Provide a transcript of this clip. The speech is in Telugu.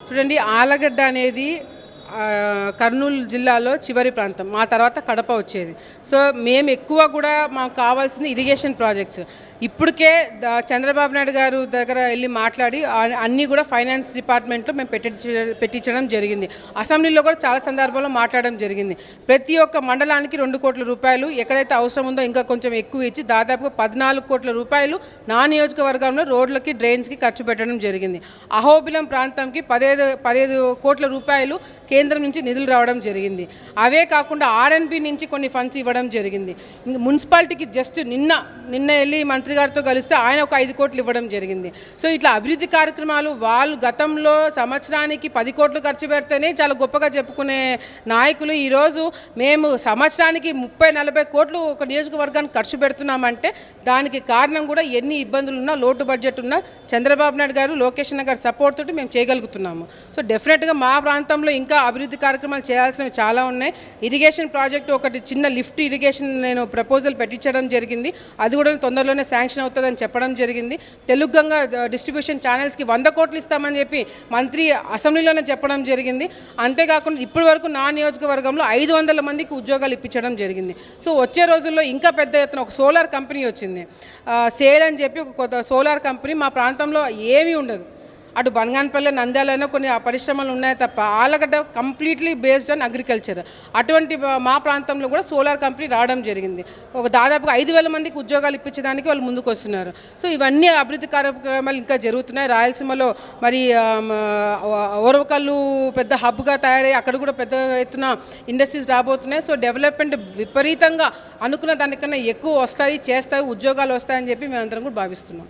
చూడండి ఆలగడ్డ అనేది కర్నూలు జిల్లాలో చివరి ప్రాంతం. మా తర్వాత కడప వచ్చేది. సో మేము ఎక్కువ కూడా మాకు కావాల్సింది ఇరిగేషన్ ప్రాజెక్ట్స్ ఇప్పటికే చంద్రబాబు నాయుడు గారు దగ్గర వెళ్ళి మాట్లాడి అన్నీ కూడా ఫైనాన్స్ డిపార్ట్మెంట్లో మేము పెట్టించ పెట్టించడం జరిగింది. అసెంబ్లీలో కూడా చాలా సందర్భాల్లో మాట్లాడడం జరిగింది. ప్రతి ఒక్క మండలానికి రెండు కోట్ల రూపాయలు ఎక్కడైతే అవసరం ఉందో ఇంకా కొంచెం ఎక్కువ ఇచ్చి దాదాపుగా పద్నాలుగు కోట్ల రూపాయలు నా నియోజకవర్గంలో రోడ్లకి డ్రైన్స్కి ఖర్చు పెట్టడం జరిగింది. అహోబిలం ప్రాంతంకి పదహైదు పదహైదు కోట్ల రూపాయలు కేంద్రం నుంచి నిధులు రావడం జరిగింది. అవే కాకుండా ఆర్ఎన్బి నుంచి కొన్ని ఫండ్స్ ఇవ్వడం జరిగింది. మున్సిపాలిటీకి జస్ట్ నిన్న నిన్న వెళ్ళి మంత్రి గారితో కలిస్తే ఆయన ఒక ఐదు కోట్లు ఇవ్వడం జరిగింది. సో ఇట్లా అభివృద్ధి కార్యక్రమాలు వాళ్ళు గతంలో సంవత్సరానికి పది కోట్లు ఖర్చు పెడితేనే చాలా గొప్పగా చెప్పుకునే నాయకులు. ఈరోజు మేము సంవత్సరానికి ముప్పై నలభై కోట్లు ఒక నియోజకవర్గానికి ఖర్చు పెడుతున్నామంటే దానికి కారణం కూడా ఎన్ని ఇబ్బందులు ఉన్నా లోటు బడ్జెట్ ఉన్నా చంద్రబాబు నాయుడు గారు లోకేష్ గారి సపోర్ట్ తోటి మేము చేయగలుగుతున్నాము. సో డెఫినెట్గా మా ప్రాంతంలో ఇంకా అభివృద్ధి కార్యక్రమాలు చేయాల్సినవి చాలా ఉన్నాయి. ఇరిగేషన్ ప్రాజెక్టు ఒకటి చిన్న లిఫ్ట్ ఇరిగేషన్ నేను ప్రపోజల్ పెట్టించడం జరిగింది. అది కూడా తొందరలోనే శాంక్షన్ అవుతుందని చెప్పడం జరిగింది. తెలుగు గంగా డిస్ట్రిబ్యూషన్ ఛానల్స్కి వంద కోట్లు ఇస్తామని చెప్పి మంత్రి అసెంబ్లీలోనే చెప్పడం జరిగింది. అంతేకాకుండా ఇప్పటి వరకు నా నియోజకవర్గంలో ఐదు వందల మందికి ఉద్యోగాలు ఇప్పించడం జరిగింది. సో వచ్చే రోజుల్లో ఇంకా పెద్ద ఎత్తున ఒక సోలార్ కంపెనీ వచ్చింది. సేల్ అని చెప్పి ఒక కొత్త సోలార్ కంపెనీ మా ప్రాంతంలో ఏమీ ఉండదు. అటు బనగానపల్లి నంద్యాలలో కొన్ని పరిశ్రమలు ఉన్నాయి తప్ప Allagadda completely based on agriculture అటువంటి మా- ప్రాంతంలో కూడా సోలార్ కంపెనీ రావడం జరిగింది. ఒక దాదాపుగా ఐదు వేల మందికి ఉద్యోగాలు ఇప్పించడానికి వాళ్ళు ముందుకు వస్తున్నారు. సో ఇవన్నీ అభివృద్ధి కార్యక్రమాలు ఇంకా జరుగుతున్నాయి. రాయలసీమలో మరి ఓరవకల్లు పెద్ద హబ్గా తయారై అక్కడ కూడా పెద్ద ఎత్తున ఇండస్ట్రీస్ రాబోతున్నాయి. సో డెవలప్మెంట్ విపరీతంగా అనుకున్న దానికన్నా ఎక్కువ వస్తాయి చేస్తాయి ఉద్యోగాలు వస్తాయని చెప్పి మేమందరం కూడా భావిస్తున్నాం.